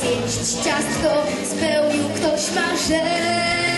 zjeść ciastko, spełnił ktoś marzenie.